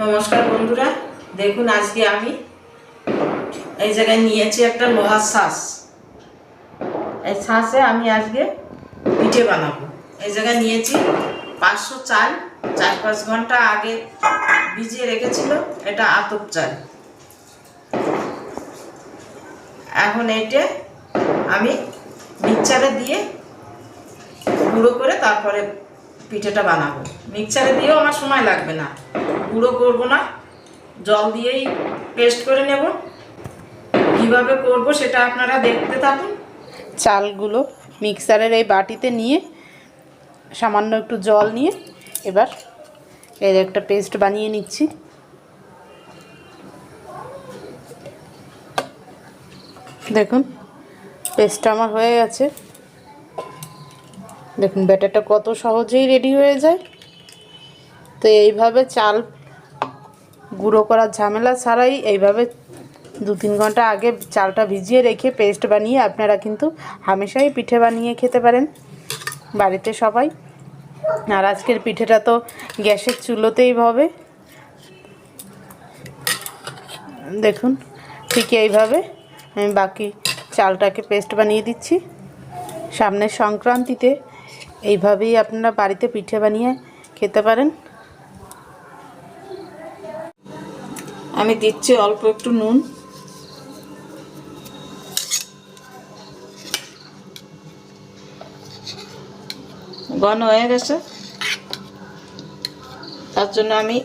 নমস্কার বন্ধুরা, দেখুন আজকে আমি এই জায়গায় নিয়েছি একটা লোহার শ্বাস। এই শ্বাসে আমি আজকে পিঠে বানাবো। এই জায়গায় নিয়েছি পাঁচশো চাল, চার পাঁচ ঘণ্টা আগে ভিজিয়ে রেখেছিল, এটা আতপ চাল। এখন এইটা আমি মিক্সারে দিয়ে গুঁড়ো করে তারপরে পিঠেটা বানাবো। মিক্সারে দিয়েও আমার সময় লাগবে না। গুঁড়ো করব না। জল দিয়েই পেস্ট করে নেব। কীভাবে করব সেটা আপনারা দেখতে থাকুন। চালগুলো মিক্সারের এই বাটিতে নিয়ে সামান্য একটু জল নিয়ে এবার এর একটা পেস্ট বানিয়ে নিচ্ছি। দেখুন পেস্টটা আমার হয়ে গেছে। দেখুন, ব্যাটারটা কত সহজেই রেডি হয়ে যায়। তো এইভাবে চাল গুঁড়ো করার ঝামেলা ছাড়াই এইভাবে দু তিন ঘণ্টা আগে চালটা ভিজিয়ে রেখে পেস্ট বানিয়ে আপনারা কিন্তু হামেশাই পিঠে বানিয়ে খেতে পারেন বাড়িতে সবাই। আর আজকের পিঠেটা তো গ্যাসের চুলোতেই হবে। দেখুন, ঠিক এইভাবে আমি বাকি চালটাকে পেস্ট বানিয়ে দিচ্ছি। সামনের সংক্রান্তিতে এইভাবেই আপনারা বাড়িতে পিঠে বানিয়ে খেতে পারেন। আমি দিচ্ছি অল্প একটু নুন। ঘন হয়ে গেছে। তার জন্য আমি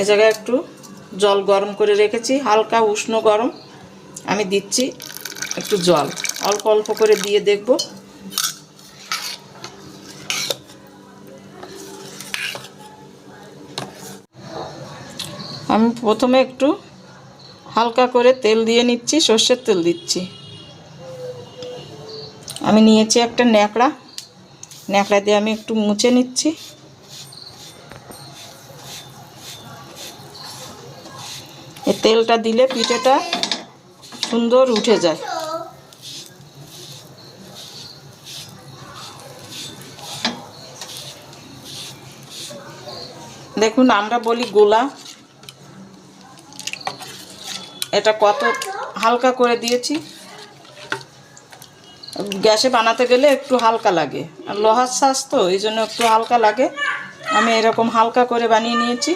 এ জায়গায় একটু জল গরম করে রেখেছি, হালকা উষ্ণ গরম। আমি দিচ্ছি একটু জল। অল্প অল্প করে দিয়ে দেখব। আমি প্রথমে একটু হালকা করে তেল দিয়ে নিচ্ছি, সর্ষের তেল দিচ্ছি। আমি নিয়েছি একটা ন্যাকড়া। ন্যাকড়া দিয়ে আমি একটু মুছে নিচ্ছি। তেলটা দিলে পিঠেটা সুন্দর উঠে যায়। দেখুন, আমরা বলি গোলা। এটা কত হালকা করে দিয়েছি। গ্যাসে বানাতে গেলে একটু হালকা লাগে। আর লোহার শ্বাস তো, এই জন্য একটু হালকা লাগে। আমি এরকম হালকা করে বানিয়ে নিয়েছি।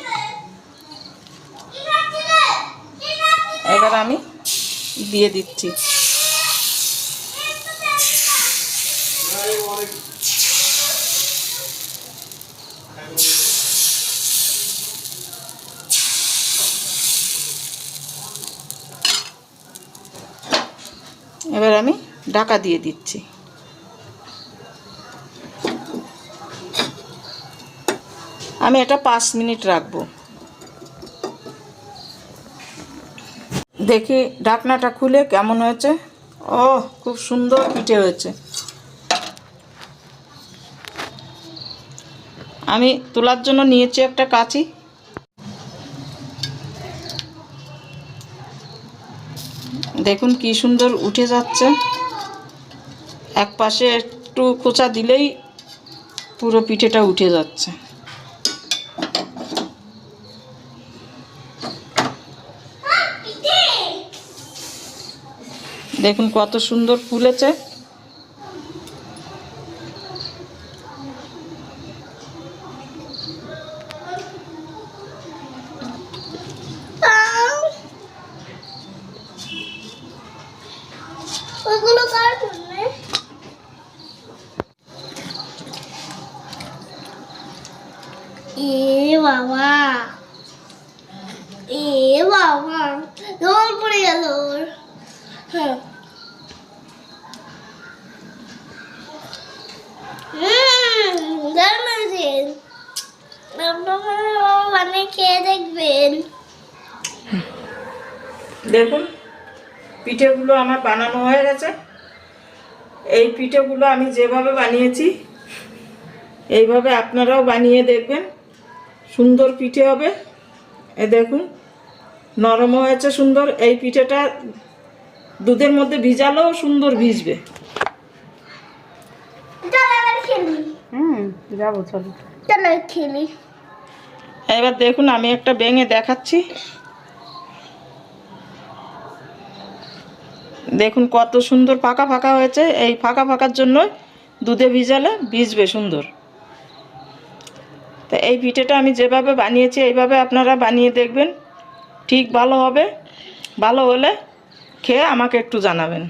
এবার আমি দিয়ে দিচ্ছি। এবার আমি ঢাকা দিয়ে দিচ্ছি। আমি এটা পাঁচ মিনিট রাখব। দেখি ঢাকনাটা খুলে কেমন হয়েছে। ও খুব সুন্দর পিঠে হয়েছে। আমি তোলার জন্য নিয়েছি একটা কাঁচি। দেখুন কি সুন্দর উঠে যাচ্ছে। এক পাশে একটু খোঁচা দিলেই পুরো পিঠেটা উঠে যাচ্ছে। দেখুন কত সুন্দর ফুলেছে ওগুলো কার জন্য এ বাবা। এ বাবা। পড়ে গেল। হ্যাঁ। মানে খেয়ে দেখবেন। দেখুন, পিঠেগুলো আমার বানানো হয়ে গেছে। এই পিঠেগুলো আমি যেভাবে বানিয়েছি, এইভাবে আপনারাও বানিয়ে দেখবেন। সুন্দর পিঠে হবে। এ দেখুন নরমও হয়েছে সুন্দর। এই পিঠেটা দুধের মধ্যে ভিজালেও সুন্দর ভিজবে। এবার হুম যাব চলো। চলো খেলি। এবার দেখুন আমি একটা বেঙে দেখাচ্ছি। দেখুন কত সুন্দর ফাঁকা ফাঁকা হয়েছে। এই ফাঁকা ফাঁকার জন্য দুধে ভিজালে ভিজবে সুন্দর। তো এই পিঠেটা আমি যেভাবে বানিয়েছি, এইভাবে আপনারা বানিয়ে দেখবেন। ঠিক ভালো হবে। ভালো হলে খেয়ে আমাকে একটু জানাবেন।